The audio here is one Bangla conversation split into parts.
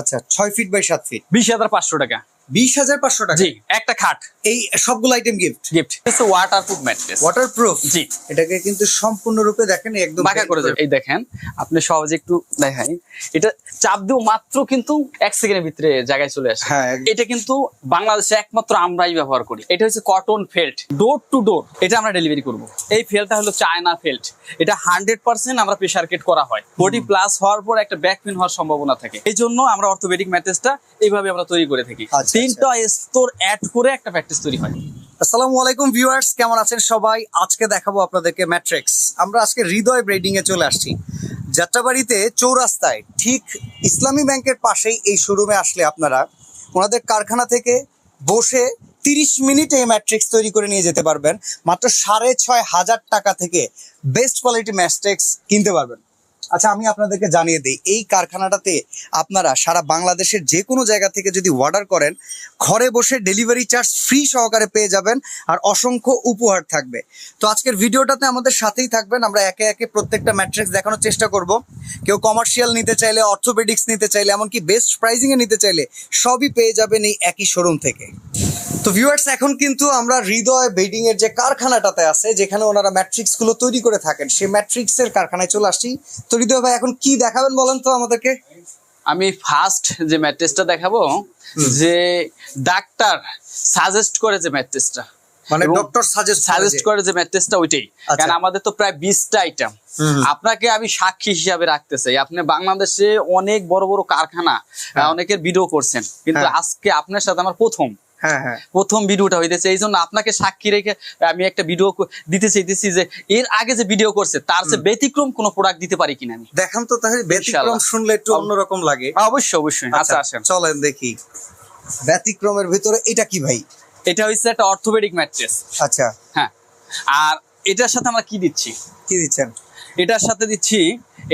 আচ্ছা ছয় ফিট বাই সাত ফিট বিশ হাজার পাঁচশো টাকা। বিশ হাজার পাঁচশো টাকা। জি একটা খাট। এই সবগুলো item gift gift waterproof mattress waterproof জি। এটাকে কিন্তু সম্পূর্ণরূপে দেখেন একদম বাঁকা করে এই দেখেন আপনি সহজে একটু দেখাই। এটা চাপ দিও মাত্র কিন্তু এক সেকেন্ডের ভিতরে জায়গায় চলে আসে। হ্যাঁ, এটা কিন্তু বাংলাদেশে একমাত্র আমরাই ব্যবহার করি। এটা হচ্ছে cotton felt door to door এটা আমরা ডেলিভারি করব। এই ফেলটা হলো চায়না ফেল্ট এটা হান্ড্রেড পার্সেন্ট আমরা প্রেশার কেট করা হয়। বডি প্লাস হওয়ার পর একটা ব্যাক পেন হওয়ার সম্ভাবনা থাকে। এই জন্য আমরা অর্থোপেডিক ম্যাট্রেসটা এইভাবে আমরা তৈরি করে থাকি। আচ্ছা, তিনটা স্তর অ্যাড করে একটা প্র্যাকটিস তৈরি হয়। আসসালামু আলাইকুম ভিউয়ার্স কেমন আছেন সবাই? আজকে দেখাবো আপনাদেরকে ম্যাট্রিক্স আমরা আজকে হৃদয় ব্রেডিং এ চলে আসছি। যাত্রাবাড়িতে চৌরাস্তায় ঠিক ইসলামী ব্যাংকের পাশেই এই শোরুমে আসলে আপনারা। ওনাদের কারখানা থেকে বসে তিরিশ মিনিটে এই ম্যাট্রিক্স তৈরি করে নিয়ে যেতে পারবেন। মাত্র সাড়ে ছয় হাজার টাকা থেকে বেস্ট কোয়ালিটি ম্যাট্রিক্স কিনতে পারবেন। আচ্ছা আমি আপনাদেরকে জানিয়ে দিই, এই কারখানাটাতে আপনারা সারা বাংলাদেশের যে কোনো জায়গা থেকে যদি অর্ডার করেন, ঘরে বসে ডেলিভারি চার্জ ফ্রি সহকারে পেয়ে যাবেন আর অসংখ্য উপহার থাকবে। তো আজকের ভিডিওটাতে আমাদের সাথেই থাকবেন, আমরা একে একে প্রত্যেকটা ম্যাট্রিক্স দেখানোর চেষ্টা করব। কেউ কমার্শিয়াল নিতে চাইলে অর্থোপেডিক্স নিতে চাইলে, এমনকি বেস্ট প্রাইজিংয়ে নিতে চাইলে, সবই পেয়ে যাবেন এই একই শোরুম থেকে। তো ভিউয়ার্স এখন কিন্তু আমরা হৃদয় বেডিং এর যে কারখানাটাতে আছে, যেখানে ওনারা ম্যাট্রিক্সগুলো তৈরি করে থাকেন, সেই ম্যাট্রিক্স এর কারখানায় চলে আসছি। তো হৃদয় ভাই এখন কি দেখাবেন বলেন তো আমাদেরকে? আমি ফার্স্ট যে ম্যাট্রেসটা দেখাবো যে ডাক্তার সাজেস্ট করে যে ম্যাট্রেসটা মানে ডক্টর সাজেস্ট সাজেস্ট করে যে। ম্যাট্রেসটা ওইটাই। আচ্ছা। কারণ আমাদের তো প্রায় বিশটা আইটেম আপনাকে আমি সাক্ষী হিসাবে রাখতে চাই। আপনি বাংলাদেশে অনেক বড় বড় কারখানা হ্যাঁ। অনেকের ভিডিও করছেন। কিন্তু হ্যাঁ। আজকে আপনার সাথে আমার প্রথম। প্রথম ভিডিওটা হইতেছে এই জন্য আপনাকে সাক্ষী রেখে আমি একটা ভিডিও দিতে চাইতেছি যে এর আগে যে ভিডিও করছে তার যে ব্যতিক্রম কোনো প্রোডাক্ট দিতে পারি কিনা আমি। দেখান তো তাহলে ব্যতিক্রম শুনলে একটু অন্যরকম লাগে। অবশ্যই অবশ্যই। আচ্ছা আসেন। চলেন দেখি। ব্যতিক্রমের ভিতরে এটা কি ভাই? এটা হচ্ছে একটা অর্থোপেডিক ম্যাট্রেস আচ্ছা। হ্যাঁ। আর এটার সাথে আমরা কি দিচ্ছি? কি দিচ্ছেন? এটার সাথে দিচ্ছি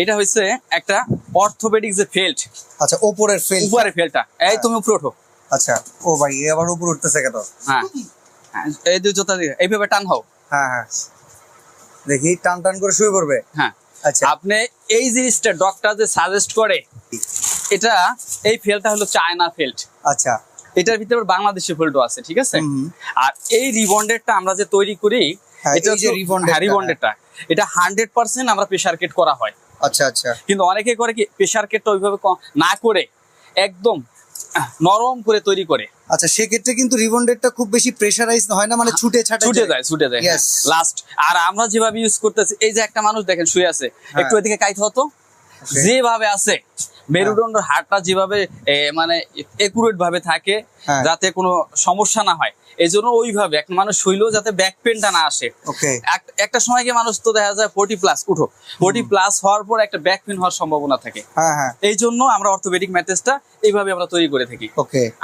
এটা হচ্ছে একটা অর্থোপেডিক যে ফেল্ট আচ্ছা ওপরের ফেল্ট উপরে ফেলটা এই তুমি উপরে ওঠো। আচ্ছা ও ভাই এ আবার উপর উঠতেছে কেন? হ্যাঁ। হ্যাঁ, এই যে জোতা এইভাবে টান হও। হ্যাঁ হ্যাঁ। দেখি টান টান করে শুয়ে পড়বে? হ্যাঁ। আচ্ছা। আপনি এই জিনিসটা ডক্টর যে সাজেস্ট করে এটা এই ফেলটা হলো চায়না ফেল্ট আচ্ছা। এটার ভিতরে বাংলাদেশি ফেল্টও আছে ঠিক আছে? আর এই রিবন্ডেডটা আমরা যে তৈরি করি হ্যাঁ, এটা যে rebonded হ্যাঁ, এটা হান্ড্রেড পার্সেন্ট আমরা প্রেশার কেট করা হয়। আচ্ছা আচ্ছা। কিন্তু অনেকে করে কি প্রেশার কেটটা ওইভাবে না করে একদম নরম করে তৈরি করে। আচ্ছা সেক্ষেত্রে কিন্তু রিবন্ডেডটা খুব বেশি প্রেসারাইজ হয় না? মানে ছুটে ছাটে ছুটে যায়। ছুটে যায় লাস্ট আর আমরা যেভাবে ইউজ করতেছি এই যে একটা মানুষ দেখেন শুয়ে আছে হ্যাঁ। একটু এদিকে কাইতে হতো। যেভাবে আছে মেরুদণ্ডের হাড়টা যেভাবে মানে একুরেট ভাবে থাকে হ্যাঁ। যাতে কোনো সমস্যা না হয়। এই জন্য ওইভাবে একটা মানুষ শুইলেও যাতে ব্যাক পেনটা না আসে। একটা সময় গিয়ে মানুষ তো দেখা যায় ফোর্টি প্লাস উঠো। ফোর্টি প্লাস হওয়ার পর একটা ব্যাক পেন হওয়ার সম্ভাবনা থাকে। হ্যাঁ হ্যাঁ। এই জন্য আমরা অর্থোপেডিক ম্যাট্রেসটা এইভাবে আমরা তৈরি করে থাকি।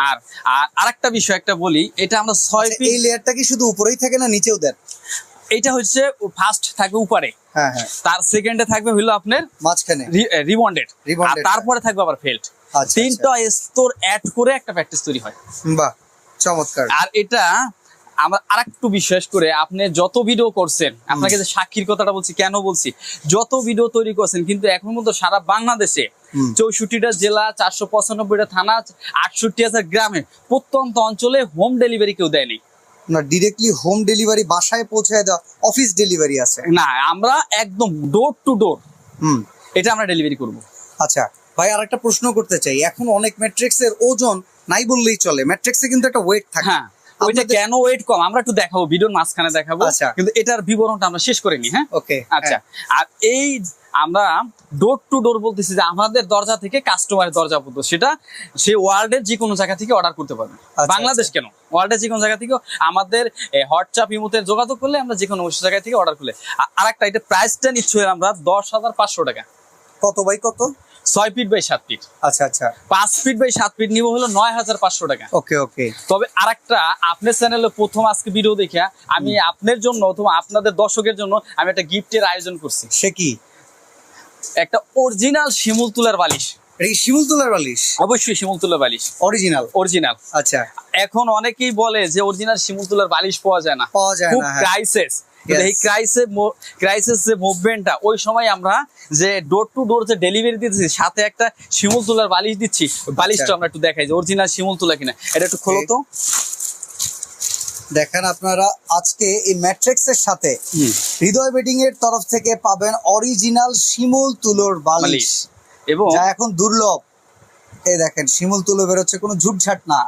আর আর আরেকটা বিষয় একটা বলি এটা আমরা ছয় আচ্ছা, এই লেয়ারটা কি শুধু উপরেই থাকে না নিচেও দেন? এটা হচ্ছে ফার্স্ট থাকে উপরে। হ্যাঁ হ্যাঁ তার সেকেন্ডে থাকবে হলো আপনার মাঝখানে। রিবন্ডেড আর তারপরে থাকবে আবার ফেল্ট আচ্ছা, তিনটা স্তর অ্যাড করে একটা প্র্যাকটিস তৈরি হয়। বাহ চমৎকার। আর এটা আমরা আরেকটু বিশ্বাস করে আপনি যত ভিডিও করছেন আপনাকে যে সাক্ষীর কথাটা বলছি কেন বলছি? যত ভিডিও তৈরি করছেন কিন্তু এখন পর্যন্ত সারা বাংলাদেশে চৌষট্টিটা জেলা চারশো পঁচানব্বইটা থানা আটষট্টি হাজার গ্রামে প্রত্যন্ত অঞ্চলে হোম ডেলিভারি কেউ দেয়নি। না ডিরেক্টলি হোম ডেলিভারি বাসায় পৌঁছায় দেওয়া অফিস ডেলিভারি আছে। না আমরা একদম ডোর টু ডোর হুম। এটা আমরা ডেলিভারি করব। আচ্ছা ভাই আর একটা প্রশ্ন করতে চাই। এখন অনেক ম্যাট্রিক্স এর ওজন নাই বললেই চলে। ম্যাট্রিক্সে কিন্তু একটা ওয়েট থাকে। হ্যাঁ ওইটা কেন ওয়েট কম? আমরা একটু দেখাবো ভিডিওর মাঝখানে দেখাবো। আচ্ছা। কিন্তু এটার বিবরণটা আমরা শেষ করিনি হ্যাঁ? ওকে আচ্ছা আর এই আমরা ডোর টু ডোর বলতেছি যে আমাদের দরজা থেকে কাস্টমারের দরজা পর্যন্ত। সেটা সে ওয়ার্ল্ডের যে কোনো জায়গা থেকে অর্ডার করতে পারবে। আচ্ছা, বাংলাদেশ কেন? ওয়ার্ল্ডের যে কোনো জায়গা থেকে আমাদের হোয়াটসঅ্যাপ ইমোতে যোগাযোগ করলে আমরা যে কোনো জায়গা থেকে অর্ডার করলে। আর একটা এটা প্রাইসটা নিচ্ছি আমরা দশ হাজার পাঁচশো টাকা। কত বাই কত? ছয় ফিট বাই সাত ফিট আচ্ছা আচ্ছা। পাঁচ ফিট বাই সাত ফিট নিব হলো নয় হাজার পাঁচশো টাকা। ওকে ওকে। তবে আরেকটা আপনার চ্যানেলে প্রথম আজকে ভিডিও দেখা আমি আপনার জন্য অথবা আপনাদের দর্শকের জন্য আমি একটা গিফটের আয়োজন করছি। সে কি? একটা অরিজিনাল শিমুল তুলার বালিশ। শিমুল তুলার বালিশ? অবশ্যই শিমুলতুলা বালিশ। অরিজিনাল অরিজিনাল আচ্ছা। এখন অনেকেই বলে যে অরিজিনাল শিমুলতুলার বালিশ পাওয়া যায় না। পাওয়া যায় না হ্যাঁ। ক্রাইসিস এই ক্রাইসিস ক্রাইসিস যে মুভমেন্টটা ওই সময় আমরা যে ডোর টু ডোর যে ডেলিভারি দিচ্ছি সাথে একটা শিমুল তুলার বালিশ দিচ্ছি। বালিশটা আচ্ছা। আমরা একটু দেখাই যে অরিজিনাল শিমুল তুলা কিনা। এটা একটু খোলো তো। দেখেন আপনারা আজকে এই ম্যাট্রিক্স এর সাথে হৃদয় বেডিং এর তরফ থেকে পাবেন অরিজিনাল শিমুল তুলোর বালিশ। এবং যা এখন দুর্লভ। এই দেখেন শিমুল তুলো বেরোচ্ছে কোনো ঝুটঝাট না।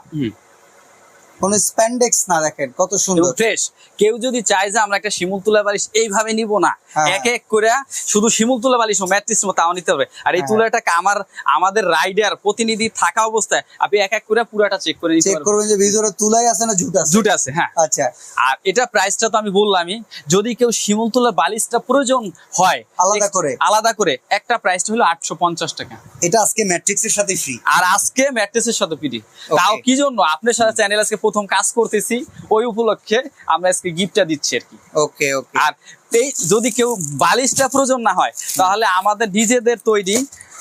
কোনো স্প্যান্ডেক্স না দেখেন কত সুন্দর। ফ্রেশ কেউ যদি চায় যে আমরা একটা শিমুল তুলা বালিশ এইভাবে নিব না হ্যাঁ। এক এক করে শুধু শিমুল তুলা বালিশ ম্যাট্রিক্স তাও নিতে হবে। আর এই হ্যাঁ। তুলাটাকে আমার আমাদের রাইডার প্রতিনিধি থাকা অবস্থায় আপনি এক এক করে পুরাটা চেক করে চেক করবেন যে ভিতরে তুলাই আছে না ঝুট আছে? জুট আছে হ্যাঁ। আচ্ছা। আর এটা প্রাইসটা তো আমি বললামই যদি কেউ শিমুল তুলার বালিশটা প্রয়োজন হয় আলাদা করে? আলাদা করে একটা প্রাইসটা হলো আটশো পঞ্চাশ টাকা। এটা আজকে ম্যাট্রিক্সের সাথে ফ্রি আর আজকে ম্যাট্রেসের সাথে ফ্রি তাও কি জন্য? আপনার সাথে চ্যানেল আজকে প্রথম কাজ করতেছি ওই উপলক্ষে আমরা আজকে গিফটটা দিচ্ছি আর কি। ওকে ওকে। আর যদি কেউ বালিশটা প্রয়োজন না হয় তাহলে আমাদের নিজেদের তৈরি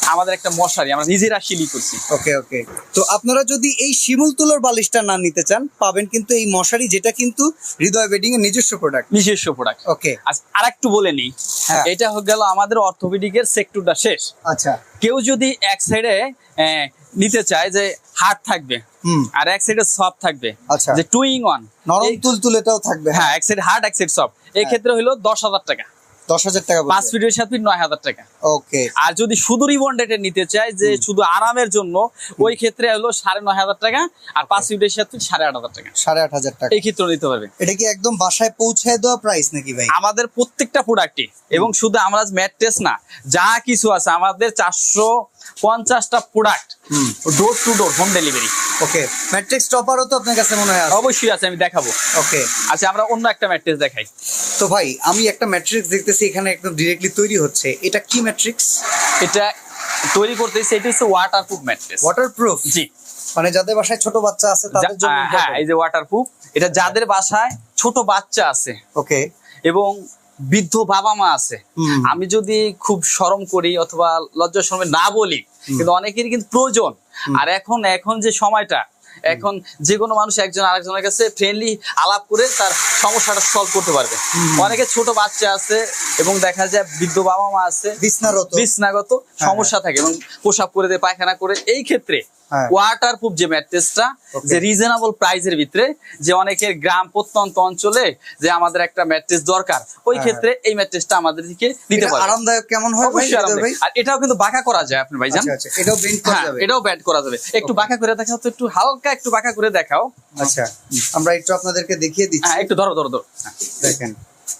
আমাদের একটা মশারি আমরা নিজেরা শিলি করছি। ওকে ওকে। তো আপনারা যদি এই শিমুল তুলোর বালিশটা না নিতে চান পাবেন কিন্তু এই মশারি যেটা কিন্তু হৃদয় বেডিং এর নিজস্ব প্রোডাক্ট নিজস্ব প্রোডাক্ট ওকে। আর একটু বলে নিই হ্যাঁ। এটা হয়ে গেল আমাদের অর্থোপেডিকের সেক্টরটা শেষ। আচ্ছা। কেউ যদি এক সাইডে নিতে চায় যে হার্ড থাকবে। হুম। আর এক সাইডে সফট থাকবে। আচ্ছা। যে টু ইন ওয়ান নরম তুল তুলেটাও থাকবে হ্যাঁ। এক সাইড হার্ড এক সাইড সফট এই ক্ষেত্রে হলো দশ হাজার টাকা। দশ হাজার টাকা পাঁচ ফিটের ফিট টাকা। ওকে। আর যদি শুধু রিবন্ডেড নিতে চায় যে শুধু আরামের জন্য ওই ক্ষেত্রে হলো সাড়ে নয় হাজার টাকা আর পাঁচ ফিটের ফিট টাকা। সাড়ে আট হাজার টাকা। এই ক্ষেত্রে নিতে পারবে। এটা কি একদম বাসায় দেওয়া প্রাইস নাকি ভাই? আমাদের প্রত্যেকটা প্রোডাক্টই এবং শুধু আমরা ম্যাট্রেস না যা কিছু আছে আমাদের চারশো পঞ্চাশটা product hmm. Door to door home delivery okay matrix টপারও তো আপনার কাছে মনে হয় অবশ্যই আছে আমি দেখাবো। ওকে আচ্ছা আমরা অন্য একটা ম্যাট্রেস দেখাই। তো ভাই আমি একটা ম্যাট্রিক্স দেখতেছি এখানে একদম ডিরেক্টলি তৈরি হচ্ছে। এটা কি ম্যাট্রিক্স এটা তৈরি করতেছি এটা হচ্ছে ওয়াটার প্রুফ ম্যাট্রেস ওয়াটারপ্রুফ জি। মানে যাদের বাসায় ছোট বাচ্চা আছে তাদের জন্য হ্যাঁ এই যে ওয়াটার প্রুফ এটা যাদের বাসায় ছোট বাচ্চা আছে। ওকে এবং বৃদ্ধ বাবা মা আছে আমি যদি খুব শরম করি অথবা লজ্জা শরমে না বলি কিন্তু অনেকেরই কিন্তু প্রয়োজন। আর এখন এখন যে সময়টা এখন যে কোনো মানুষ একজন আরেকজনের কাছে ফ্রেন্ডলি আলাপ করে তার সমস্যাটা সলভ করতে পারবে। অনেকে ছোট বাচ্চা আছে এবং দেখা যায় বৃদ্ধ বাবা মা আছে বিছনাগত সমস্যা থাকে এবং পোশাক করে দেয় পায়খানা করে। এই ক্ষেত্রে হ্যাঁ। ওয়াটার প্রুফ যে ম্যাট্রেসটা. যে রিজনেবল প্রাইসের ভিতরে যে অনেকের গ্রাম প্রত্যন্ত অঞ্চলে যে আমাদের একটা ম্যাট্রেস দরকার ওই হ্যাঁ। ক্ষেত্রে এই ম্যাট্রেসটা আমাদের দিকে এটা পারবে। আরামদায়ক কেমন হয় ভাই অবশ্যই আর এটাও কিন্তু বাঁকা করা যায় আপনি ভাইজান। আচ্ছা আচ্ছা এটাও বেন্ড করা হ্যাঁ যাবে। এটাও ব্যাট করা যাবে। একটু বাঁকা করে দেখাও তো একটু হালকা একটু বাঁকা করে দেখাও। আচ্ছা আমরা একটু আপনাদেরকে দেখিয়ে দিচ্ছি। হ্যাঁ একটু ধরো ধরো ধরো। হ্যাঁ, দেখেন।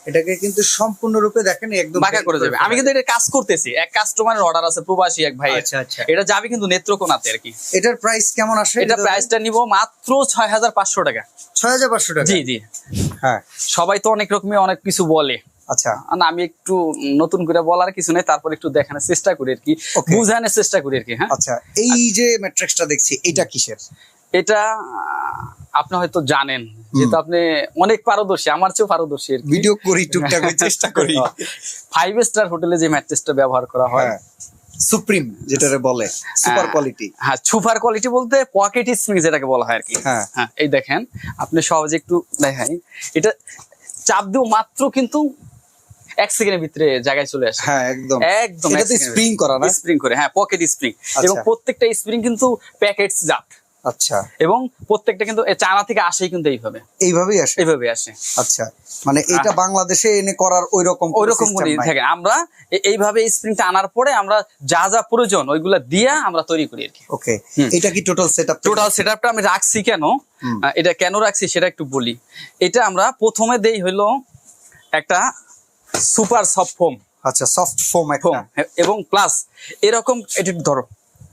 এটাকে কিন্তু সম্পূর্ণরূপে দেখেন একদম বাঁকা করে যাবে। আমি কিন্তু এটা কাজ করতেছি। এক কাস্টমারের অর্ডার আছে প্রবাসী এক ভাই আচ্ছা, আচ্ছা। এটা যাবে কিন্তু নেত্রকোনাতে আর কি। এটার প্রাইস কেমন আসে এটা প্রাইসটা নিব মাত্র ছয় হাজার পাঁচশো টাকা। ছয় হাজার পাঁচশো টাকা? জি জি। হ্যাঁ। সবাই তো অনেক রকমের অনেক কিছু বলে। আচ্ছা। না আমি একটু নতুন করে বলার কিছু নেই তারপর একটু দেখানোর চেষ্টা করি আর কি. বুঝানোর চেষ্টা করি আর কি হ্যাঁ? আচ্ছা এই যে ম্যাট্রিক্সটা দেখছি এটা কিসের? এটা আপনি হয়তো জানেন যেহেতু আপনি অনেক পারদর্শী আমার চেয়েও পারদর্শী ভিডিও করি টুকটাক চেষ্টা করি। ফাইভ স্টার হোটেলে যে ম্যাট্রেসটা ব্যবহার করা হয় হ্যাঁ। সুপ্রিম যেটারে বলে সুপার হ্যাঁ। কোয়ালিটি হ্যাঁ সুপার কোয়ালিটি বলতে পকেট স্প্রিং যেটাকে বলা হয় আর কি। হ্যাঁ। হ্যাঁ এই দেখেন আপনি সহজে একটু দেখাই। এটা চাপ দিও মাত্র কিন্তু এক সেকেন্ডের ভিতরে জায়গায় চলে আসে। হ্যাঁ একদম। একদম স্প্রিং করা না? স্প্রিং করে হ্যাঁ পকেট স্প্রিং আচ্ছা। এবং প্রত্যেকটা স্প্রিং কিন্তু প্যাকেট জাত। আচ্ছা। এবং প্রত্যেকটা কিন্তু চায়না থেকে আসেই কিন্তু এইভাবে। এইভাবেই আসে? এইভাবে আসে। আচ্ছা মানে এটা বাংলাদেশে এনে করার ওই রকম ওই রকম করে থাকে আমরা এইভাবে স্প্রিংটা আনার পরে আমরা যা যা প্রয়োজন ওইগুলা দিয়া আমরা তৈরি করি আর কি। ওকে এটা কি টোটাল সেটআপ টোটাল সেটআপটা আমি রাখছি কেন? এটা কেন রাখছি সেটা একটু বলি। এটা আমরা প্রথমে দেই হইল একটা সুপার সফট ফোম আচ্ছা সফট ফোম একটা। এবং প্লাস এরকম এটা ধরো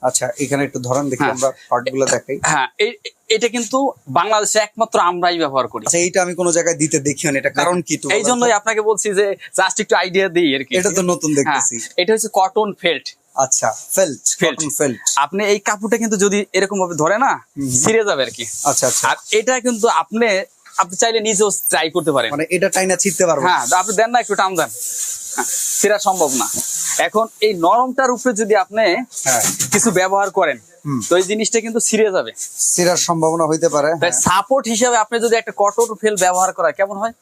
আচ্ছা এখানে একটু ধরেন দেখি হ্যাঁ। আমরা পার্টগুলো দেখাই। হ্যাঁ এটা কিন্তু বাংলাদেশে একমাত্র আমরাই ব্যবহার করি। আচ্ছা এইটা আমি কোনো জায়গায় দিতে দেখিও না এটা কারণ কি তো এই জন্যই আপনাকে বলছি যে জাস্ট একটু আইডিয়া দিই আর কি। এটা তো নতুন হ্যাঁ, দেখতেছি। এটা হচ্ছে কটন ফেল্ট আচ্ছা ফেল্ট. কটন ফেল্ট আপনি এই কাপড়টা কিন্তু যদি এরকম ভাবে ধরে না ছিঁড়ে যাবে আর কি। আচ্ছা আচ্ছা। আর এটা কিন্তু আপনি আপনি চাইলে নিজেও ট্রাই করতে পারেন। মানে এটা টাইনা ছিটতে পারব। হ্যাঁ আপনি দেন না একটু টান দেন। হ্যাঁ, সেটা সম্ভব না। এখন এই নরমটার উপরে যদি আপনি হ্যাঁ। কিছু ব্যবহার করেন তো এই জিনিসটা কিন্তু ছিঁড়ে যাবে। সিরার সম্ভাবনা হইতে পারে তাই হ্যাঁ। সাপোর্ট হিসেবে আপনি যদি একটা কটন ফেল ব্যবহার করা কেমন হয়?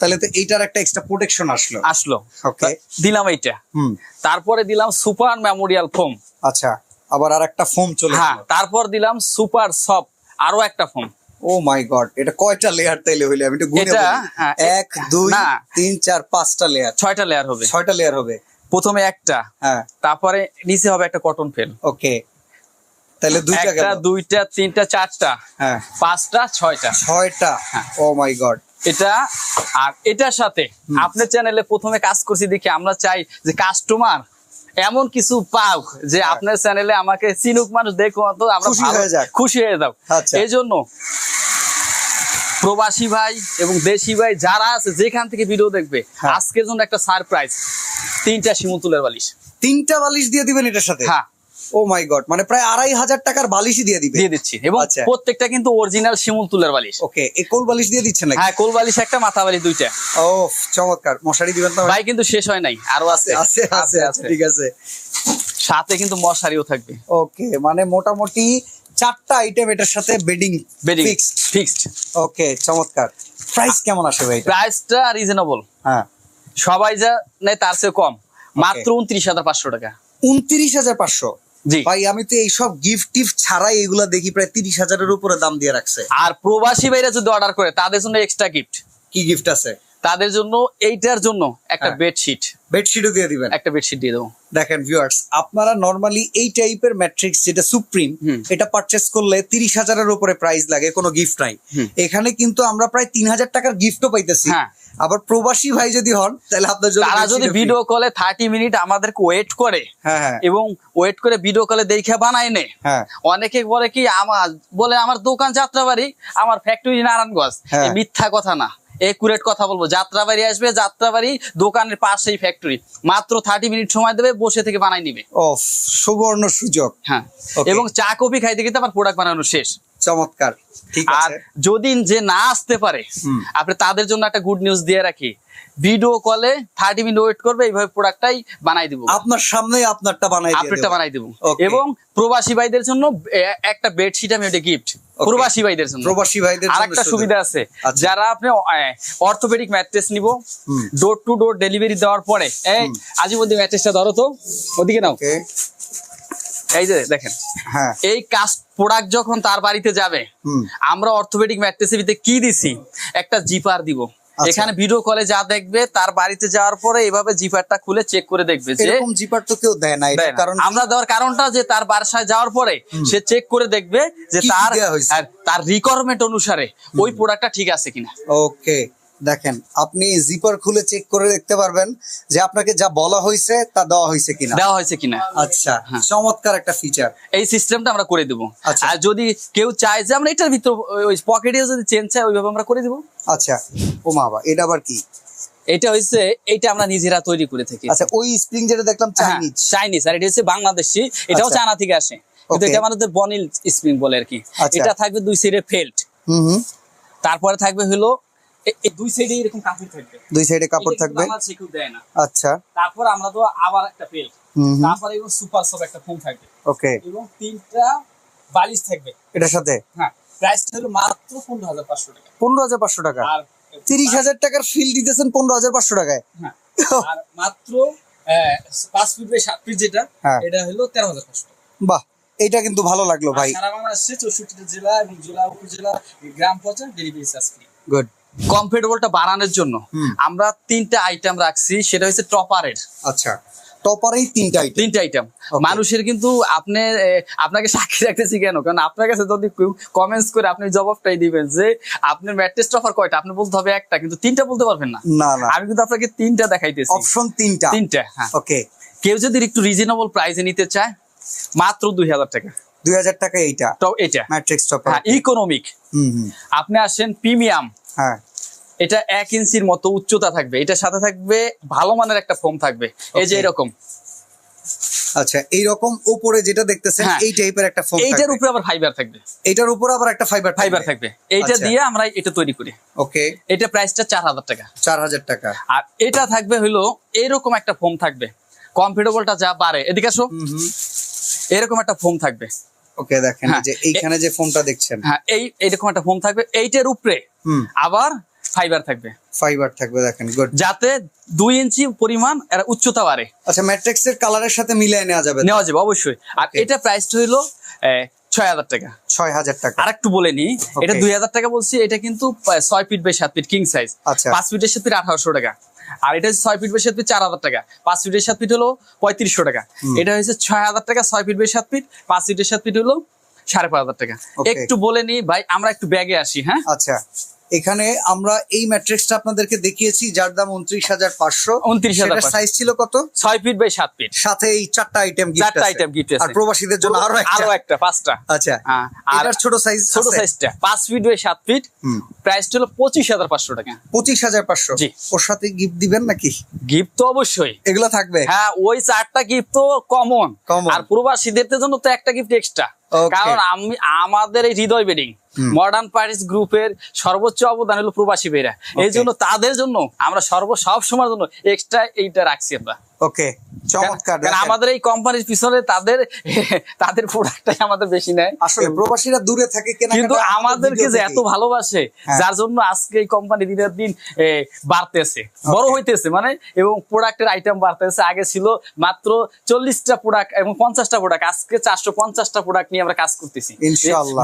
তাহলে তো এইটার একটা এক্সট্রা প্রোটেকশন আসলো। আসলো। ওকে দিলাম এইটা। হুম। তারপরে দিলাম সুপার মেমোরিয়াল ফোম আচ্ছা আবার আর একটা ফোম চলে হ্যাঁ তারপর দিলাম সুপার সফট আরও একটা ফোম ও মাই গড এটা কয়টা লেয়ার তাইলে হইলে? আমি একটু গুনে এটা, বলি। হ্যাঁ, এক দুই। তিন চার পাঁচটা লেয়ার ছয়টা লেয়ার হবে। ছয়টা লেয়ার হবে। প্রথমে একটা হ্যাঁ। তারপরে নিচে হবে একটা কটন ফেল ওকে। তাহলে দুইটা একটা গেল। দুইটা তিনটা চারটা। হ্যাঁ। পাঁচটা ছয়টা। ছয়টা। হ্যাঁ। Oh my god. এটা আর এটার সাথে আপনার চ্যানেলে প্রথমে কাজ করছি দেখি আমরা চাই যে কাস্টমার এমন কিছু পাও যে আপনার চ্যানেলে আমাকে চিনুক মানুষ দেখো তো আমরা খুশি হয়ে হয়ে যাও। আচ্ছা। এই জন্য প্রবাসী ভাই এবং দেশি ভাই যারা আছে যেখান থেকে ভিডিও দেখবে হ্যাঁ। আজকের জন্য একটা সারপ্রাইজ তিনটা শিমুতুলের বালিশ। তিনটা বালিশ দিয়ে দিবেন এটার সাথে? হ্যাঁ। ও মাই গড মানে প্রায় আড়াই হাজার টাকার বালিশই দিয়ে দিবে। দিয়ে দিচ্ছি। এবং আচ্ছা। প্রত্যেকটা কিন্তু অরিজিনাল শিমুল তুলের বালিশ। ওকে এই কোল বালিশ দিয়ে দিচ্ছেন নাকি? হ্যাঁ কোল বালিশ একটা মাথা বালিশ দুইটা। ও চমৎকার। মশারি দিবেন তো? ভাই কিন্তু শেষ হয় নাই। আরও আছে। আছে আছে আছে ঠিক আছে। সাথে কিন্তু মশারিও থাকবে। ওকে মানে মোটামুটি চারটা আইটেম এটার সাথে bedding bedding fixed fixed okay চমৎকার। প্রাইস কেমন আসে ভাই প্রাইসটা রিজনেবল হ্যাঁ। সবাই যা নেয় তার চেয়ে কম। মাত্র উনত্রিশ হাজার পাঁচশো টাকা। উনত্রিশ হাজার পাঁচশো? ভাই আমি তো এইসব গিফট টিফট ছাড়াই এগুলা দেখি প্রায় তিরিশ হাজারের উপরে দাম দিয়ে রাখছে। আর প্রবাসী ভাইরা যদি অর্ডার করে তাদের জন্য এক্সট্রা গিফট কি গিফট আছে? তাদের জন্য এইটার জন্য একটা হ্যাঁ। বেডশিট বেডশিটও দিয়ে দিবেন। একটা বেডশিট দিয়ে দেবো। দেখেন ভিউয়ার্স আপনারা নর্মালি এই টাইপের ম্যাট্রিক্স যেটা সুপ্রিম এটা পারচেস করলে তিরিশ হাজারের উপরে প্রাইস লাগে কোনো গিফট নাই। এখানে কিন্তু আমরা প্রায় তিন হাজার টাকার গিফটও পাইতেছি। হ্যাঁ। আবার প্রবাসী ভাই যদি হন তাহলে আপনার জন্য তারা যদি। ভিডিও কলে থার্টি মিনিট আমাদেরকে ওয়েট করে হ্যাঁ হ্যাঁ। এবং ওয়েট করে ভিডিও কলে দেখে বানায় নে হ্যাঁ। অনেকে বলে কি আমার বলে আমার দোকান যাত্রাবাড়ি আমার ফ্যাক্টরি নারায়ণগঞ্জ। হ্যাঁ। মিথ্যা কথা না। একুরেট কথা বলব। যাত্রাবাড়ি আসবে যাত্রাবাড়ি দোকানের পাশেই ফ্যাক্টরি মাত্র থার্টি মিনিট সময় দেবে বসে থেকে বানাই নিবে। ও সুবর্ণ সুযোগ। হ্যাঁ এবং চা কফি খাইতে কিন্তু আমার প্রোডাক্ট বানানো শেষ। চমৎকার আর যদি যে না আসতে পারে আপনি তাদের জন্য একটা গুড নিউজ দিয়ে রাখি। ভিডিও কলে থার্টি মিনিট ওয়েট করবে এইভাবে প্রোডাক্টটাই বানাই দিব। আপনার সামনে আপনারটা বানাই আপনারটা। বানাই দিব। এবং প্রবাসী ভাইদের জন্য একটা বেডশিট আমি ওটা গিফট. প্রবাসী ভাইদের জন্য। প্রবাসী ভাইদের আর জন্য একটা সুবিধা আছে। আচ্ছা। যারা আপনি অর্থোপেডিক ম্যাট্রেস নিব ডোর টু ডোর ডেলিভারি দেওয়ার পরে এই আজিমধ্যে ম্যাট্রেসটা ধরো তো ওদিকে নাও। এই যে দেখেন হ্যাঁ। এই কাজ প্রোডাক্ট যখন তার বাড়িতে যাবে আমরা অর্থোপেডিক ম্যাট্রেসের ভিতরে কি দিছি? একটা জিপার দিব। এখানে ভিডিও কলে যা দেখবে তার বাড়িতে যাওয়ার পরে এভাবে জিপারটা খুলে চেক করে দেখবে যে এরকম জিপার তো কেউ দেয় না। কারণ আমরা দেওয়ার কারণটা যে তার বাসায় যাওয়ার পরে সে চেক করে দেখবে যে তার? আর তার রিকোয়ারমেন্ট অনুসারে ওই প্রোডাক্টটা ঠিক আছে কিনা। ওকে দেখেন আপনি জিপার খুলে চেক করে দেখতে পারবেন যে আপনাকে যা বলা হয়েছে তা দেওয়া হয়েছে কিনা। দেওয়া হয়েছে কিনা। আচ্ছা হ্যাঁ। চমৎকার একটা ফিচার এই সিস্টেমটা আমরা করে দেবো। আচ্ছা। আর যদি কেউ চায় যে আমরা এটার ভিতর ওই পকেটে যদি চেঞ্জ চাই ওইভাবে আমরা করে দেবো। আচ্ছা ও মা বাবা এটা আবার কি? এটা হচ্ছে এইটা আমরা নিজেরা তৈরি করে থাকি। আচ্ছা ওই স্প্রিং যেটা দেখলাম চাইনিজ চাইনিজ আর এটা হচ্ছে বাংলাদেশি। এটাও আচ্ছা। চায়না থেকে আসে। কিন্তু. এটা আমাদের বনিল স্প্রিং বলে আর কি। আচ্ছা। এটা থাকবে দুই সাইডে ফেল্ট হুম। তারপরে থাকবে হলো এই দুই সাইডে এরকম কাপড় থাকবে। দুই সাইডে কাপড় থাকবে? বাংলাদেশে কেউ দেয় না। আচ্ছা। তারপর আমরা তো আবার একটা হুম হুম। এবং সুপার সব একটা ফোম থাকবে। ওকে এবং তিনটা বালিশ থাকবে। এটার সাথে? হ্যাঁ। প্রাইসটা হলো মাত্র পনেরো হাজার পাঁচশো টাকা। পনেরো হাজার পাঁচশো টাকা। আর তিরিশ হাজার টাকার ফিল দিতেছেন পনেরো হাজার পাঁচশো টাকায়? হ্যাঁ, আর মাত্র পাঁচ ফিট বাই সাত ফিট যেটা হ্যাঁ। এটা হলো তেরো হাজার পাঁচশো বাহ এইটা কিন্তু ভালো লাগল ভাই। আর সারা বাংলাদেশে চৌষট্টিটা জেলা এবং জেলা উপজেলা গ্রাম পর্যায়ে ডেলিভারি চার্জ ফ্রি গুড কমফোর্টেবলটা বাড়ানোর জন্য আমরা তিনটা আইটেম রাখছি সেটা হচ্ছে টপারের আচ্ছা টপারেই তিনটা আইটেম তিনটা আইটেম মানুষের কিন্তু আপনি আপনাকে সাক্ষী রাখতেছি কেন? কারণ আপনার কাছে যদি কমেন্টস করে আপনি জবাবটাই দিবেন যে আপনার ম্যাট্রেস টপার কয়টা? আপনি বলতে হবে একটা কিন্তু তিনটা বলতে পারবেন না। না না। আমি কিন্তু আপনাকে তিনটা দেখাইতেছি। অপশন তিনটা। তিনটা হ্যাঁ। ওকে কেউ যদি একটু রিজনেবল প্রাইসে নিতে চায় মাত্র দুই হাজার টাকা। দুই হাজার টাকা এইটা। এটা ম্যাট্রিক্স টপার হ্যাঁ ইকোনমিক আপনি আসেন প্রিমিয়াম। হ্যাঁ। এটা এক ইঞ্চির মতো উচ্চতা থাকবে। এটা সাথে থাকবে ভালো মানের একটা ফোম থাকবে। এই যে এরকম। আচ্ছা এইরকম উপরে যেটা দেখতেছেন হ্যাঁ। এই টাইপের একটা ফোম এইটার উপরে আবার ফাইবার থাকবে। এটার উপর আবার একটা ফাইবার ফাইবার থাকবে। এইটা আচ্ছা। দিয়ে আমরা এটা তৈরি করি। ওকে এটা প্রাইসটা চার হাজার টাকা। চার হাজার টাকা। আর এটা থাকবে এরকম একটা ফোম থাকবে। কমফোর্টেবলটা যা বাড়ে। এদিকে আসো। এরকম একটা ফোম থাকবে। ওকে দেখেন হ্যাঁ, যে এইখানে যে ফোমটা দেখছেন। হ্যাঁ এই এইরকম একটা ফোম থাকবে। এইটার উপরে আবার ফাইবার থাকবে। ফাইবার থাকবে দেখেন গুড যাতে দুই ইঞ্চি পরিমাণ এর উচ্চতা বাড়ে। আচ্ছা ম্যাট্রিক্স এর কালারের সাথে মিলিয়ে নেওয়া যাবে নেওয়া যাবে অবশ্যই। আর. এটা প্রাইসটা হইল ছয় হাজার টাকা। ছয় হাজার টাকা। আর একটু বলে নি এটা. দুই হাজার টাকা বলছি এটা কিন্তু আহ, ছয় ফিট বাই সাত ফিট কিং সাইজ আচ্ছা। পাঁচ ফিটের সাত ফিট আঠারোশো টাকা। আর এটা হচ্ছে ছয় ফিট বাই সাত ফিট চার হাজার টাকা। পাঁচ ফিটের সাত ফিট হলো পঁয়ত্রিশশো টাকা। এটা হচ্ছে ছয় হাজার টাকা ছয় ফিট বাই সাত ফিট। পাঁচ ফিটের সাত ফিট হলো সাড়ে পাঁচ হাজার টাকা। একটু বলে নি ভাই আমরা একটু ব্যাগে আসি হ্যাঁ? আচ্ছা। এখানে আমরা এই ম্যাট্রিক্সটা আপনাদেরকে দেখিয়েছি যার দাম উনত্রিশ হাজার পাঁচশো। 29,500 সাইজ ছিল কত? ছয় ফিট বাই সাত ফিট সাথে এই চারটা আইটেম চারটা item gift আর প্রবাসীদের জন্য আরও আরও একটা পাঁচটা। আচ্ছা আর ছোট সাইজ ছোট সাইজটা পাঁচ ফিট বাই সাত ফিট হুম। প্রাইসটা হলো পঁচিশ হাজার পাঁচশো টাকা। পঁচিশ হাজার পাঁচশো। জি। ওর সাথে গিফট দিবেন নাকি? গিফট তো অবশ্যই। এগুলো থাকবে? হ্যাঁ ওই চারটা গিফট তো কমন Common। আর প্রবাসীদের জন্য তো একটা গিফট এক্সট্রা. কারণ আমি আমাদের এই হৃদয় বেডিং মডার্ন প্যারিস গ্রুপের সর্বোচ্চ অবদান হলো প্রবাসী বেরা এই জন্য তাদের জন্য আমরা সর্ব সব সময়ের জন্য এক্সট্রা এইটা রাখছি আমরা। ওকে চমৎকার আমাদের এই কোম্পানির পিছনে তাদের তাদের প্রোডাক্টটাই আমাদের বেশি নেয়। আসলে প্রবাসীরা দূরে থাকে কিন্তু আমাদেরকে যে এত ভালোবাসে হ্যাঁ। যার জন্য আজকে এই কোম্পানি দিনের দিন বাড়তেছে। বড় হইতেছে মানে এবং প্রোডাক্টের আইটেম বাড়তেছে। আগে ছিল মাত্র চল্লিশটা প্রোডাক্ট এবং পঞ্চাশটা প্রোডাক্ট আজকে চারশো পঞ্চাশটা প্রোডাক্ট নিয়ে আমরা কাজ করতেছি।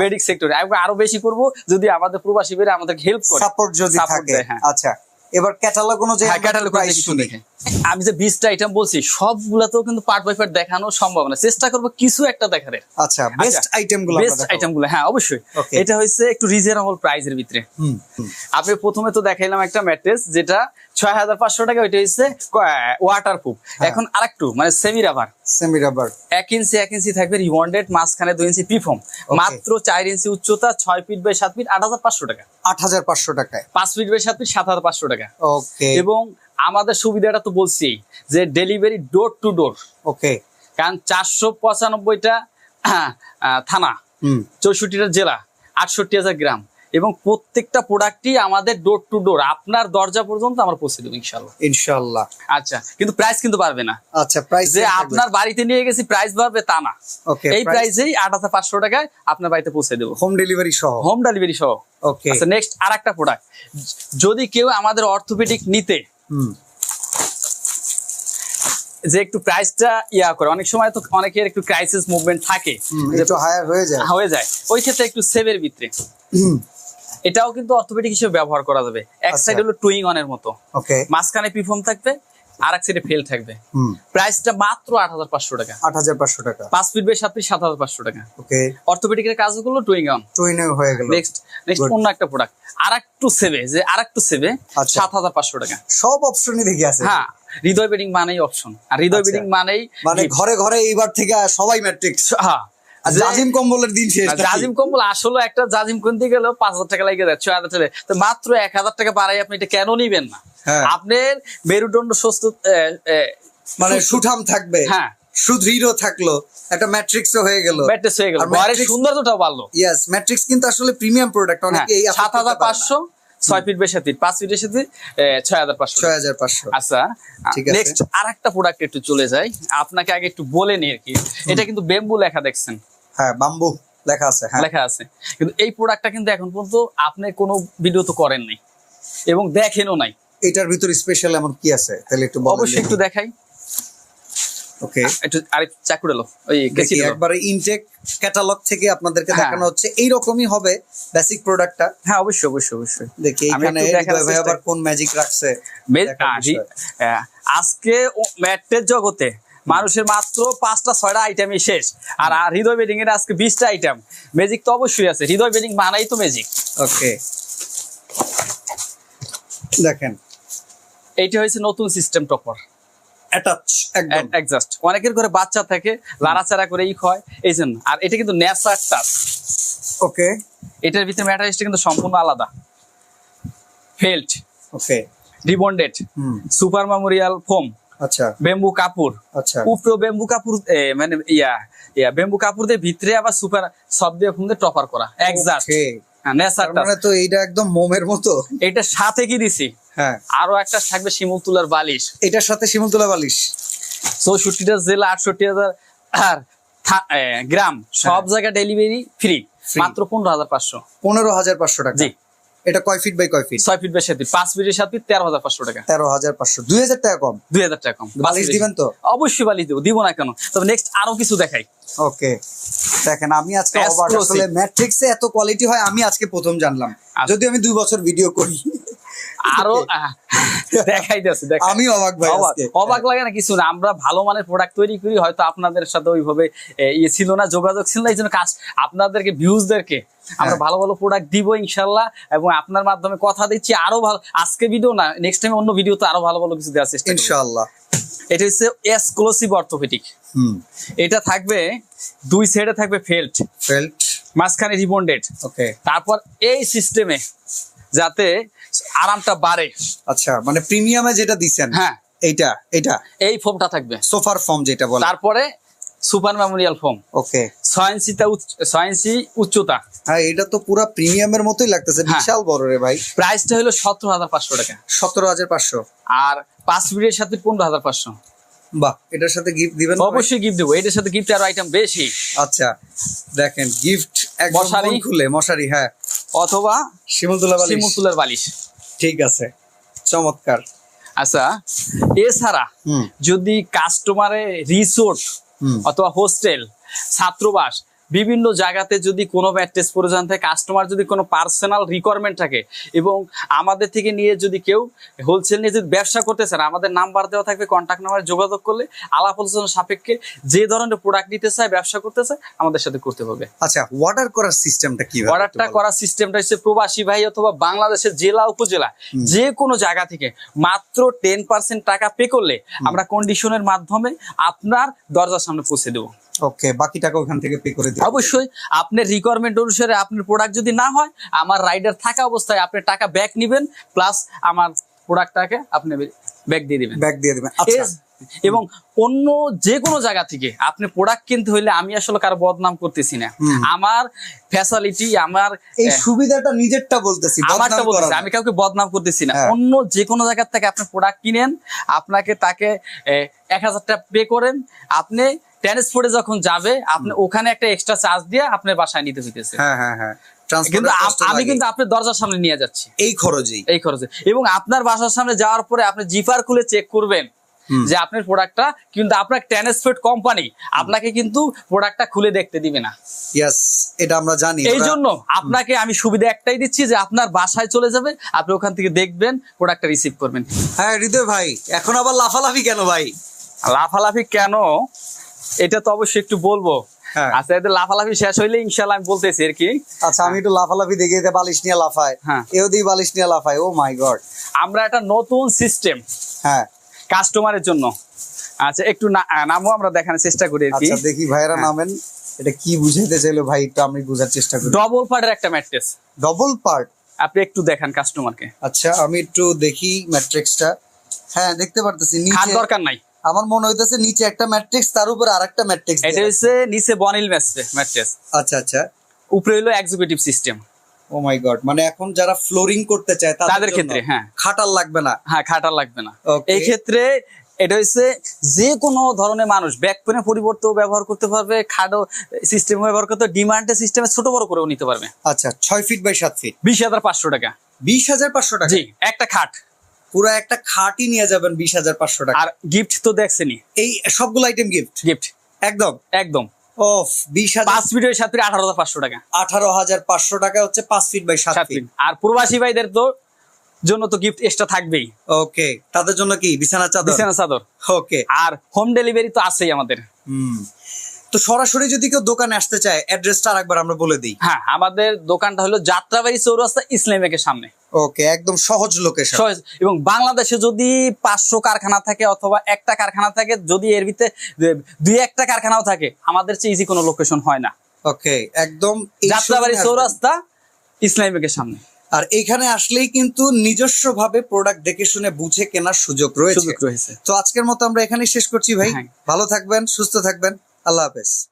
বেডিক সেক্টরে আরও বেশি করব যদি আমাদের প্রবাসী বেড়ে আমাদেরকে হেল্প করে। সাপোর্ট যদি থাকে। হ্যাঁ। আচ্ছা। এবার ক্যাটালগ অনুযায়ী হ্যাঁ, শুনি। দেখে। আমি যে বিশটা আইটেম বলছি সবগুলাতেও কিন্তু পার্ট বাই পার্ট দেখানো সম্ভব না চেষ্টা করব কিছু একটা দেখার আচ্ছা বেস্ট আইটেমগুলো আমরা বেস্ট দেখাবো। আইটেমগুলো হ্যাঁ অবশ্যই এটা হচ্ছে একটু রিজনেবল প্রাইসের ভিতরে হুম, হুম। আপনি প্রথমে তো দেখাইলাম একটা ম্যাট্রেস যেটা ছয় হাজার পাঁচশো টাকা ওইটা হচ্ছে ওয়াটার প্রুফ। এখন আরেকটু মানে সেমি রাবার সেমি রাবার। এক ইঞ্চি এক ইঞ্চি থাকবে রিবন্ডেড মাঝখানে দুই ইঞ্চি পিফর্ম মাত্র চার ইঞ্চি উচ্চতা ছয় ফিট বাই সাত ফিট আট হাজার পাঁচশো টাকা। আট হাজার পাঁচশো টাকায়। পাঁচ ফিট বাই সাত ফিট সাত হাজার পাঁচশো টাকা। ওকে এবং আমাদের সুবিধাটা তো বলছি যে delivery door to door. Okay কারণ চারশো পঁচানব্বইটা আহ, থানা হুম। চৌষট্টিটা জেলা আটষট্টি হাজার গ্রাম। এবং প্রত্যেকটা প্রোডাক্টই আমাদের ডোর টু ডোর আপনার দরজা পর্যন্ত আমরা পৌঁছে দেবো ইনশাল্লাহ ইনশাআল্লাহ। আচ্ছা কিন্তু প্রাইস কিন্তু পারবে না। আচ্ছা প্রাইস যে আপনার বাড়িতে নিয়ে গেছি প্রাইস বাড়বে তা না। ওকে এই প্রাইসেই আট হাজার পাঁচশো টাকায় আপনার বাড়িতে পৌঁছে দেবো। হোম ডেলিভারি সহ। হোম ডেলিভারি সহ। ওকে আচ্ছা নেক্সট আর একটা প্রোডাক্ট যদি কেউ আমাদের অর্থোপেডিক নিতে হুম। যে একটু প্রাইসটা ইয়া করে অনেক সময় তো অনেকের একটু ক্রাইসিস মুভমেন্ট থাকে। একটু হায়ার হয়ে যায়। হয়ে যায়। ওই ক্ষেত্রে একটু সেভের ভিতরে। এটাও কিন্তু অর্থোপেডিক হিসেবে ব্যবহার করা যাবে। এক আচ্ছা। সাইড হলো টুইং অনের মতো। ওকে মাঝখানে পিফর্ম থাকবে আর এক সাইডে ফেল থাকবে। প্রাইসটা মাত্র আট হাজার পাঁচশো টাকা। আট হাজার পাঁচশো টাকা। পাঁচ ফিট বাই সাত ফিট সাত হাজার পাঁচশো টাকা। ওকে অর্থোপেডিকের কাজগুলো টুইং অন টুইনে হয়ে গেল। Next next. অন্য একটা প্রোডাক্ট আর একটু সেভে যে আর একটু সেভে আচ্ছা। সাত হাজার পাঁচশো টাকা। সব অপশনই দেখি আছে। হ্যাঁ হৃদয় বেডিং মানেই অপশন আর হৃদয় আচ্ছা। বেডিং মানেই মানে ঘরে ঘরে এইবার থেকে সবাই ম্যাট্রিক্স হ্যাঁ জাজিম কম্বলের দিন শেষ জাজিম কম্বল আসলে একটা জাজিম কিনতে গেলেও পাঁচ হাজার টাকা লেগে যায় ছয় হাজার টাকা তো মাত্র এক হাজার টাকা বাড়াই আপনি এটা কেন নিবেন না? হ্যাঁ। আপনার মেরুদণ্ড সুস্থ মানে সুঠাম থাকবে হ্যাঁ। সুদৃঢ় থাকল একটা ম্যাট্রিক্সও হয়ে গেল। ব্যাটটেস হয়ে গেল। আর ঘরের সৌন্দর্যটাও বাড়লো। ইয়েস ম্যাট্রিক্স কিন্তু আসলে প্রিমিয়াম প্রোডাক্ট অনেকে এই সাত হাজার পাঁচশো ছয় ফিট বেশি ফিট পাঁচ ফিটের সাথে ছয় হাজার পাঁচশো। ছয় হাজার পাঁচশো। আচ্ছা ঠিক আছে। নেক্সট আর একটা প্রোডাক্ট একটু চলে যাই। আপনাকে আগে একটু বলে নি আর কি। এটা কিন্তু বেম্বু লেখা দেখছেন। হ্যাঁ বাম্বু লেখা আছে হ্যাঁ। লেখা আছে। কিন্তু এই প্রোডাক্টটা কিন্তু এখন পর্যন্ত আপনি কোনো ভিডিও তো করেন নাই এবং দেখেনও নাই। এটার ভিতর স্পেশাল এমন কি আছে? তাহলে একটু অবশ্যই একটু দেখাই। ওকে একটু আরেক চাকু ডালো ওই একবারে ইনটেক ক্যাটালগ থেকে আপনাদেরকে হ্যাঁ। দেখানো হচ্ছে। এই রকমই হবে বেসিক প্রোডাক্টটা হ্যাঁ অবশ্যই অবশ্যই অবশ্যই। দেখি এখানে ভাই আবার কোন ম্যাজিক রাখছে? আজকে ম্যাটের জগতে মানুষের মাত্র পাঁচটা ছয়টা আইটেমই শেষ। আর আর হৃদয় বেডিং এর আজকে বিশটা আইটেম ম্যাজিক তো অবশ্যই আছে। হৃদয় বেডিং মানাই তো ম্যাজিক ওকে দেখেন। এইটা হয়েছে নতুন সিস্টেম টপার অনেকের ঘরে বাচ্চা থাকে লাড়াচাড়া করে ই হয় এই জন্য। আর এটা কিন্তু ন্যাসার টাচ ওকে এটার ভিতরে ম্যাটারিসটা কিন্তু সম্পূর্ণ আলাদা। ফেল্ট ওকে রিবন্ডেড হুম। সুপার মেমোরিয়াল ফোম আচ্ছা। বেম্বু কাপড়। আচ্ছা। উপরে বেম্বু কাপড় এ, মানে ইয়া ইয়া বেম্বু কাপড় দিয়ে ভিতরে আবার সুপার সব দিয়ে ফোন টপার করা। এক্সাক্ট নেসারটা মানে তো এইটা একদম মোমের মতো? এটা সাথে কি দিছি? হ্যাঁ। আরও একটা থাকবে শিমুল তুলার বালিশ। এটার সাথে শিমুলতলা বালিশ? চৌষট্টিটা জেলা আটষট্টি হাজার আর গ্রাম। সব জায়গায় ডেলিভারি ফ্রি মাত্র পনেরো হাজার পাঁচশো। পনেরো হাজার পাঁচশো টাকা। জি। এটা কয় ফিট বাই কয় ফিট ছয় ফিট বাই সাত ফিট পাঁচ ফিটের সাত ফিট তেরো হাজার পাঁচশো টাকা। তেরো হাজার পাঁচশো। দুই হাজার টাকা কম? দুই হাজার টাকা কম। বালিশ দিবেন তো? অবশ্যই বালিশ দেবো। দিব না কেন? তবে নেক্সট আরও কিছু দেখাই। ওকে। দেখেন আমি আজকে আসলে ম্যাট্রিক্সে এত কোয়ালিটি হয় আমি আজকে প্রথম জানলাম। আচ্ছা। যদি আমি দুই বছর ভিডিও করি। আরও দেখাইতেছি আমি অবাক ভাই অবাক লাগে না কিছু না আমরা ভালো মানের প্রোডাক্ট তৈরি করি হয়তো আপনাদের সাথে ওইভাবে ইয়ে ছিল না যোগাযোগ ছিল না এই জন্য কাজ আপনাদেরকে ভিউজদেরকে আমরা হ্যাঁ। ভালো ভালো প্রোডাক্ট দিব ইনশাল্লাহ এবং আপনার মাধ্যমে কথা দিচ্ছি আরও ভালো আজকে ভিডিও না নেক্সট টাইম অন্য ভিডিও তো আরও ভালো ভালো কিছু দেওয়ার চেষ্টা করব। ইনশাআল্লাহ। এটা হচ্ছে এক্সক্লুসিভ অর্থোপেডিক হুম। এটা থাকবে দুই সাইডে থাকবে ফেল্ট ফেল্ট মাঝখানে রিবন্ডেড ওকে তারপর এই সিস্টেমে যাতে আরামটা বাড়ে। আচ্ছা মানে প্রিমিয়ামে যেটা দিছেন হ্যাঁ। এইটা এইটা? এই ফোমটা থাকবে। সোফার ফর্ম যেটা বলে। তারপরে সুপার মেমোরিয়াল ফোম। ওকে। ছয় ইঞ্চিটা উচ্চ- ছয় ইঞ্চি উচ্চতা। হ্যাঁ এটা তো পুরা প্রিমিয়ামের মতোই লাগতেছে হ্যাঁ। বিশাল বড় রে ভাই। প্রাইসটা হলো সতেরো হাজার পাঁচশো টাকা। সতেরো হাজার পাঁচশো। আর পাঁচ ফিটের সাথে পনেরো হাজার পাঁচশো। বাহ এটার সাথে গিফট দিবেন অবশ্যই গিফট দেবো। এটার সাথে গিফট আরও আইটেম বেশি। আচ্ছা দেখেন গিফট একদম মশারি? খুলে মশারি হ্যাঁ। অথবা শিমুলতলা বালিশ। ঠিক আছে। চমৎকার। আচ্ছা এছাড়া যদি কাস্টমারে রিসোর্ট অথবা হোস্টেল ছাত্রবাস বিভিন্ন জায়গাতে যদি কোনো ম্যাট্রেস প্রয়োজন থাকে কাস্টমার যদি কোনো পার্সোনাল রিকোয়ারমেন্ট থাকে এবং আমাদের থেকে নিয়ে যদি কেউ হোলসেল নিয়ে যদি ব্যবসা করতে চান আমাদের নাম্বার দেওয়া থাকবে কন্ট্যাক্ট নাম্বারে যোগাযোগ করলে আলাপ আলোচনা সাপেক্ষে যে ধরনের প্রোডাক্ট নিতে চায় ব্যবসা করতে চায় আমাদের সাথে করতে হবে আচ্ছা অর্ডার করার সিস্টেমটা কি অর্ডারটা করার সিস্টেমটা হচ্ছে প্রবাসী ভাই অথবা বাংলাদেশের জেলা উপজেলা যে কোনো জায়গা থেকে মাত্র টেন পার্সেন্ট টাকা পে করলে আমরা কন্ডিশনের মাধ্যমে আপনার দরজার সামনে পৌঁছে দেবো। ওকে বাকি টাকা ওখান থেকে পে করে দিই অবশ্যই আপনার রিকোয়ারমেন্ট অনুসারে আপনার প্রোডাক্ট যদি না হয় আমার রাইডার থাকা অবস্থায় আপনি টাকা ব্যাক নেবেন প্লাস আমার প্রোডাক্টটাকে আপনি ব্যাক দিয়ে দিবেন। ব্যাক দিয়ে দিবেন। আচ্ছা। এবং অন্য যে কোনো জায়গা থেকে আপনি প্রোডাক্ট কিনতে হইলে আমি আসলে কারও বদনাম করতেছি না। আমার ফ্যাসিলিটি আমার এই সুবিধাটা নিজেরটা বলতেছি আমারটা বলতেছি আমি কাউকে বদনাম করতেছি না। হ্যাঁ। অন্য যে কোনো জায়গার থেকে আপনি প্রোডাক্ট কিনেন আপনাকে তাকে এক হাজার টাকা পে করেন আপনি ট্রান্সপোর্টে যখন যাবে আপনি ওখানে একটা এক্সট্রা চার্জ দিয়ে আপনার বাসায় নিতে হইতেছে। হ্যাঁ হ্যাঁ হ্যাঁ। কিন্তু আম- কিন্তু আপনার দরজার সামনে নিয়ে যাচ্ছি। এই খরচেই। এই খরচে। এবং আপনার বাসার সামনে যাওয়ার পরে আপনি জিফার খুলে চেক করবেন। যে আপনার প্রোডাক্টটা কিন্তু আপনার ট্রান্সপোর্ট কোম্পানি আপনাকে কিন্তু প্রোডাক্টটা খুলে দেখতে দিবে না। ইয়েস এটা আমরা জানি। এই জন্য আপনাকে আমি সুবিধা একটাই দিচ্ছি যে আপনার বাসায় চলে যাবে আপনি ওখান থেকে দেখবেন প্রোডাক্টটা রিসিভ করবেন। হ্যাঁ হৃদয় ভাই এখন আবার লাফালাফি কেন ভাই? লাফালাফি কেন? এটা তো অবশ্যই একটু বলব। হ্যাঁ। আচ্ছা এদের লাফালাফি শেষ হইলে ইনশাল্লাহ আমি বলতেছি আর কি। আচ্ছা আমি একটু লাফালাফি দেখে বালিশ নিয়ে লাফায়। হ্যাঁ। এও দিয়ে বালিশ নিয়ে লাফায় ও মাই গড আমরা একটা নতুন সিস্টেম হ্যাঁ। কাস্টমারের জন্য। আচ্ছা একটু নামও আমরা দেখানোর চেষ্টা করি আর কি। আচ্ছা দেখি ভাইরা হ্যাঁ। নামেন। এটা কি বুঝাইতে চাইলো ভাই একটু আমি বোঝার চেষ্টা করি। ডবল পার্টের একটা ম্যাট্রেস। ডবল পার্ট আপনি একটু দেখান কাস্টমারকে আচ্ছা আমি একটু দেখি ম্যাট্রিক্সটা। হ্যাঁ দেখতে পারতেছি নিচে দরকার নাই। আমার মনে হইতেছে নিচে একটা ম্যাট্রিক্স তার উপর আরেকটা ম্যাট্রিক্স এটা হচ্ছে নিচে বনিল ম্যাট্রেস আচ্ছা আচ্ছা। উপরে হলো executive system O my god মানে এখন যারা ফ্লোরিং করতে চায় তাদের ক্ষেত্রে, হ্যাঁ। খাটাল লাগবে না। হ্যাঁ খাটা লাগবে না। এই ক্ষেত্রে এটা হচ্ছে যে কোনো ধরনের মানুষ ব্যাক পেনের পরিবর্তে ব্যবহার করতে পারবে খাটো সিস্টেম ব্যবহার করতে ডিমান্ডের সিস্টেমে ছোট বড় করেও নিতে পারবে। আচ্ছা ছয় ফিট বাই সাত ফিট বিশ হাজার পাঁচশো টাকা। বিশ হাজার পাঁচশো টাকা? জি একটা খাট। পুরো একটা খাটই নিয়ে যাবেন বিশ হাজার পাঁচশো টাকা। আর গিফট তো দেখছেনই। এই সবগুলো আইটেম গিফট গিফট একদম? একদম। অফ বিশ হাজার পাঁচ আঠারো হাজার পাঁচশো টাকা। আঠারো হাজার পাঁচশো টাকা হচ্ছে পাঁচ ফিট বাই সাত সাত ফিট। ফিট। আর প্রবাসী ভাইদের তো জন্য তো গিফট এক্সট্রা থাকবেই। ওকে তাদের জন্য কি? বিছানা চাদর? বিছানা চাদর। ওকে। আর হোম ডেলিভারি তো আছেই আমাদের। হুম। তো সরাসরি যদি কেউ দোকানে আসতে চায় অ্যাড্রেসটা আরেকবার আমরা বলে দিই। হ্যাঁ আমাদের দোকানটা হলো যাত্রাবাড়ি চৌরাস্তা ইসলামিকের সামনে। ওকে একদম সহজ লোকেশন সহজ। এবং বাংলাদেশে যদি পাঁচশো কারখানা থাকে অথবা একটা কারখানা থাকে যদি এর ভিতরে দুই একটা কারখানাও থাকে আমাদের চেয়ে ইজি কোনো লোকেশন হয় না। ওকে একদম যাত্রাবাড়ি। চৌরাস্তা ইসলামিকের সামনে। আর এখানে আসলেই কিন্তু নিজস্ব ভাবে প্রোডাক্ট দেখে শুনে বুঝে কেনার সুযোগ রয়েছে। তো আজকের মতো আমরা এখানেই শেষ করছি ভাই। হ্যাঁ। ভালো থাকবেন সুস্থ থাকবেন। আল্লাহ হাফেজ।